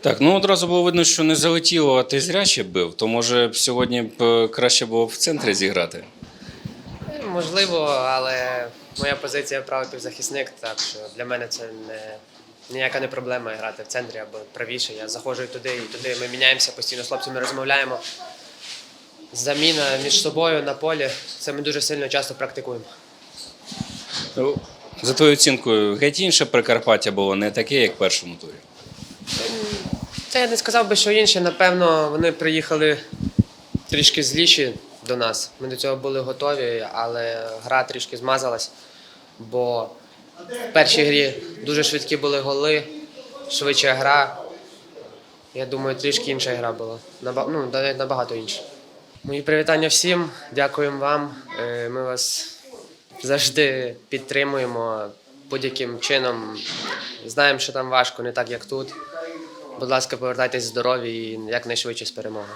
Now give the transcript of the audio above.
Так, ну одразу було видно, що не залетіло, а ти зряче бив, то може б сьогодні б е, краще було в центрі зіграти. Можливо, але моя позиція правий півзахисник, так що для мене це не ніяка не проблема грати в центрі або правіше. Я заходжу і туди, і туди. Ми міняємося постійно з хлопцями розмовляємо. Заміна між собою на полі. Це ми дуже сильно часто практикуємо. Ну, За твоєю оцінкою, геть інше Прикарпаття було не таке, як в першому турі. Це я не сказав би, що інші. Напевно, вони приїхали трішки зліші до нас. Ми до цього були готові, але гра трішки змазалась, бо в першій грі дуже швидкі були голи, швидша гра. Я думаю, трішки інша гра була. Ну, навіть набагато інша. Мої привітання всім, дякуємо вам. Е, Ми вас завжди підтримуємо будь-яким чином. Знаємо, що там важко, не так як тут. Будь ласка, повертайтесь здорові і якнайшвидше з перемогою.